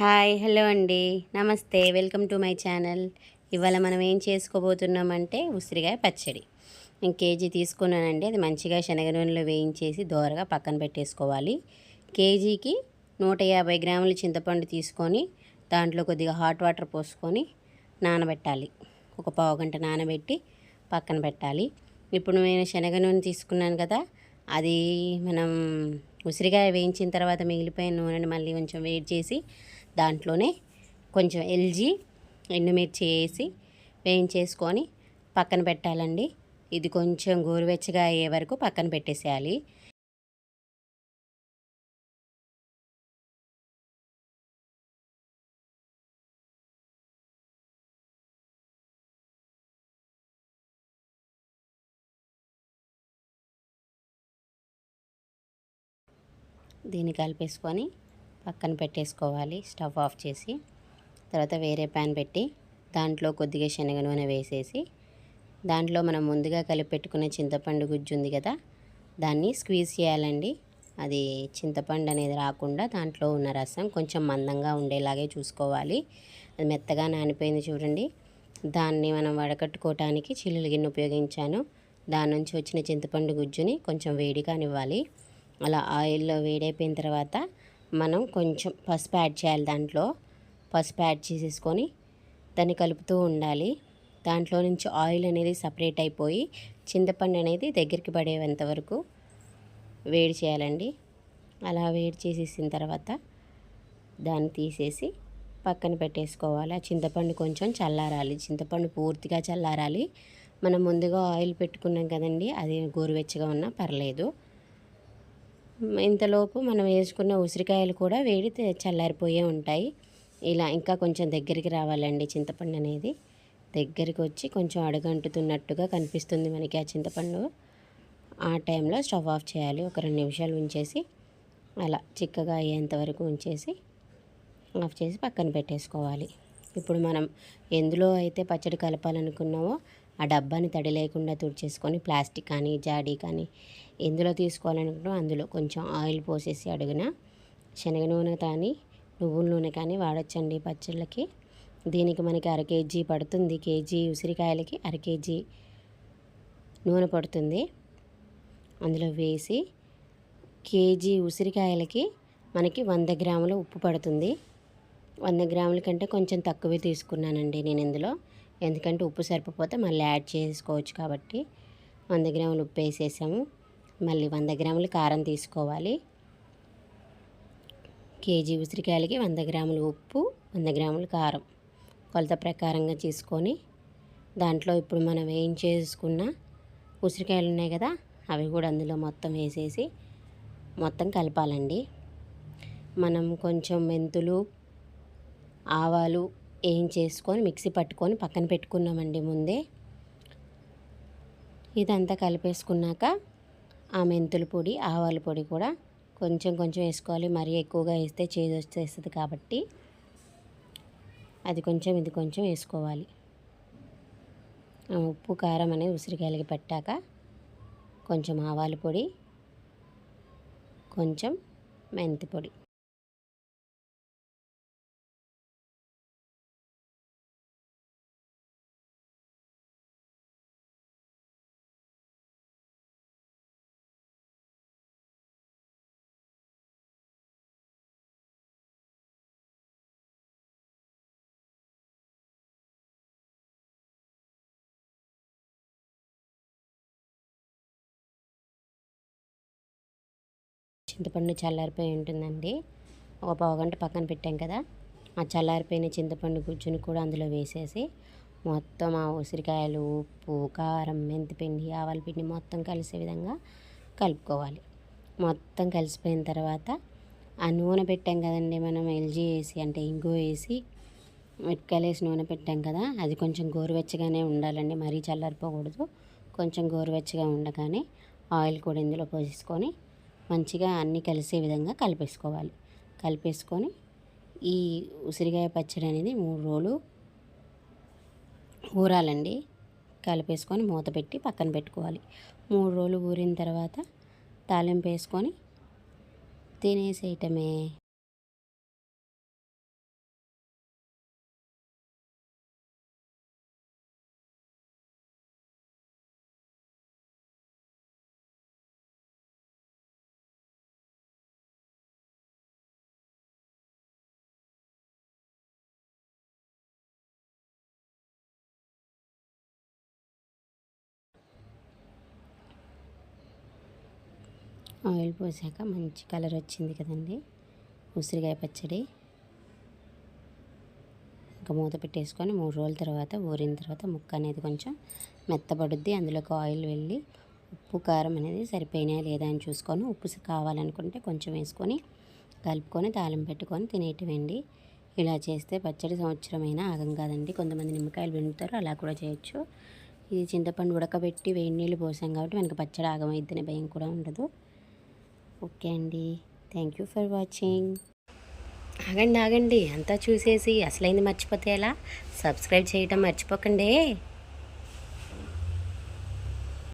Hi hello అండి. నమస్తే. Welcome to my channel. ఇవాళ మనం ఏం చేసుకోబోతున్నామంటే ఉసిరికాయ పచ్చడి. నేను కేజీ తీసుకున్నానండి. అది మంచిగా శనగ నూనెలో వేయించేసి దోరగా పక్కన పెట్టేసుకోవాలి. కేజీకి నూట యాభై గ్రాముల చింతపండు తీసుకొని దాంట్లో కొద్దిగా హాట్ వాటర్ పోసుకొని నానబెట్టాలి. ఒక పావు గంట నానబెట్టి పక్కన పెట్టాలి. ఇప్పుడు నేను శనగ నూనె తీసుకున్నాను కదా అది మనం ఉసిరికాయ వేయించిన తర్వాత మిగిలిపోయిన నూనెని మళ్ళీ కొంచెం వేడి చేసి దాంట్లోనే కొంచెం ఎల్జీ ఎండుమిర్చి వేసి వేయించేసుకొని పక్కన పెట్టాలండి. ఇది కొంచెం గోరువెచ్చగా అయ్యే వరకు పక్కన పెట్టేసేయాలి. దీన్ని కలిపేసుకొని పక్కన పెట్టేసుకోవాలి స్టవ్ ఆఫ్ చేసి. తర్వాత వేరే ప్యాన్ పెట్టి దాంట్లో కొద్దిగా శనగ నూనె వేసేసి దాంట్లో మనం ముందుగా కలిపి పెట్టుకున్న చింతపండు గుజ్జు ఉంది కదా దాన్ని స్క్వీజ్ చేయాలండి. అది చింతపండు అనేది రాకుండా దాంట్లో ఉన్న రసం కొంచెం మందంగా ఉండేలాగే చూసుకోవాలి. అది మెత్తగా నానిపోయింది చూడండి. దాన్ని మనం వడకట్టుకోవటానికి చిల్లులు గిన్నె ఉపయోగించాను. దాని నుంచి వచ్చిన చింతపండు గుజ్జుని కొంచెం వేడిగా నివ్వాలి అలా ఆయిల్లో వేడైపోయిన తర్వాత మనం కొంచెం పసుపు యాడ్ చేయాలి దాంట్లో. పసుపు యాడ్ చేసేసుకొని దాన్ని కలుపుతూ ఉండాలి. దాంట్లో నుంచి ఆయిల్ అనేది సపరేట్ అయిపోయి చింతపండు అనేది దగ్గరికి పడేంత వరకు వేడి చేయాలండి. అలా వేడి చేసేసిన తర్వాత దాన్ని తీసేసి పక్కన పెట్టేసుకోవాలి. ఆ చింతపండు కొంచెం చల్లారాలి. చింతపండు పూర్తిగా చల్లారాలి. మనం ముందుగా ఆయిల్ పెట్టుకున్నాం కదండి అది గోరువెచ్చగా ఉన్నా పర్లేదు. ఇంతలోపు మనం వేసుకున్న ఉసిరికాయలు కూడా వేడి చల్లారిపోయే ఉంటాయి. ఇలా ఇంకా కొంచెం దగ్గరికి రావాలండి చింతపండు అనేది. దగ్గరికి వచ్చి కొంచెం అడుగంటుతున్నట్టుగా కనిపిస్తుంది మనకి ఆ చింతపండు. ఆ టైంలో స్టవ్ ఆఫ్ చేయాలి. ఒక రెండు నిమిషాలు ఉంచేసి అలా చిక్కగా అయ్యేంత వరకు ఉంచేసి ఆఫ్ చేసి పక్కన పెట్టేసుకోవాలి. ఇప్పుడు మనం ఎందులో అయితే పచ్చడి కలపాలనుకున్నామో ఆ డబ్బాని తడి లేకుండా తుడిచేసుకొని ప్లాస్టిక్ కానీ జాడీ కానీ ఎందులో తీసుకోవాలనుకుంటాం అందులో కొంచెం ఆయిల్ పోసేసి అడుగున శనగ నూనె కానీ నువ్వుల నూనె కానీ వాడచ్చండి పచ్చళ్ళకి. దీనికి మనకి అర కేజీ పడుతుంది. కేజీ ఉసిరికాయలకి అర కేజీ నూనె పడుతుంది. అందులో వేసి కేజీ ఉసిరికాయలకి మనకి వంద గ్రాముల ఉప్పు పడుతుంది. వంద గ్రాముల కంటే కొంచెం తక్కువే తీసుకున్నానండి నేను ఇందులో. ఎందుకంటే ఉప్పు సరిపోతే మళ్ళీ యాడ్ చేసుకోవచ్చు కాబట్టి వంద గ్రాములు ఉప్పు వేసేసాము. మళ్ళీ వంద గ్రాములు కారం తీసుకోవాలి. కేజీ ఉసిరికాయలకి వంద గ్రాములు ఉప్పు వంద గ్రాములు కారం. కొలత ప్రకారంగా తీసుకొని దాంట్లో ఇప్పుడు మనం వేయించేసుకున్న ఉసిరికాయలు ఉన్నాయి కదా అవి కూడా అందులో మొత్తం వేసేసి మొత్తం కలపాలండి. మనం కొంచెం మెంతులు ఆవాలు ఏం చేసుకొని మిక్సీ పట్టుకొని పక్కన పెట్టుకున్నామండి ముందే. ఇదంతా కలిపేసుకున్నాక ఆ మెంతుల పొడి ఆవాల పొడి కూడా కొంచెం కొంచెం వేసుకోవాలి. మరీ ఎక్కువగా వేస్తే చేదు వచ్చేస్తుంది కాబట్టి అది కొంచెం ఇది కొంచెం వేసుకోవాలి. ఉప్పు కారం అనేది ఉసిరికాయలకి పెట్టాక కొంచెం ఆవాల పొడి కొంచెం మెంతి పొడి. చింతపండు చల్లారిపోయి ఉంటుందండి. ఒక పావుగంట పక్కన పెట్టాం కదా ఆ చల్లారిపోయిన చింతపండు గుజ్జును కూడా అందులో వేసేసి మొత్తం ఆ ఉసిరికాయలు ఉప్పు కారం మెంతిపిండి ఆవాల పిండి మొత్తం కలిసే విధంగా కలుపుకోవాలి. మొత్తం కలిసిపోయిన తర్వాత ఆ నూనె పెట్టాం కదండి మనం ఎల్జీ వేసి అంటే ఇంగు వేసి మిరపకాయలు వేసి నూనె పెట్టాం కదా అది కొంచెం గోరువెచ్చగానే ఉండాలండి. మరీ చల్లారిపోకూడదు కొంచెం గోరువెచ్చగా ఉండగానే ఆయిల్ కూడా ఇందులో పోసేసుకొని మంచిగా అన్నీ కలిసే విధంగా కలిపేసుకోవాలి. కలిపేసుకొని ఈ ఉసిరికాయ పచ్చడి అనేది మూడు రోజులు ఊరాలండి. కలిపేసుకొని మూత పెట్టి పక్కన పెట్టుకోవాలి. మూడు రోజులు ఊరిన తర్వాత తాలింపు వేసుకొని తినేసేయటమే. ఆయిల్ పోసాక మంచి కలర్ వచ్చింది కదండి. ఉసిరికాయ పచ్చడి. ఇంకా మూత పెట్టేసుకొని మూడు రోజుల తర్వాత ఊరిన తర్వాత ముక్క అనేది కొంచెం మెత్తబడుద్ది. అందులోకి ఆయిల్ వెళ్ళి ఉప్పు కారం అనేది సరిపోయినాయా లేదా అని చూసుకొని ఉప్పు కావాలనుకుంటే కొంచెం వేసుకొని కలుపుకొని తాళం పెట్టుకొని తినేటివండి. ఇలా చేస్తే పచ్చడి సంవత్సరమైనా ఆగం కాదండి. కొంతమంది నిమ్మకాయలు పిండుతారు అలా కూడా చేయొచ్చు. ఇది చింతపండు ఉడకబెట్టి వేడి నీళ్ళు పోసాం కాబట్టి మనకి పచ్చడి ఆగమైద్దనే భయం కూడా ఉండదు. ఓకే అండి. Thank you for watching. ఆగండి ఆగండి. అంతా చూసేసి అసలైంది మర్చిపోతే ఎలా? సబ్స్క్రైబ్ చేయటం మర్చిపోకండి.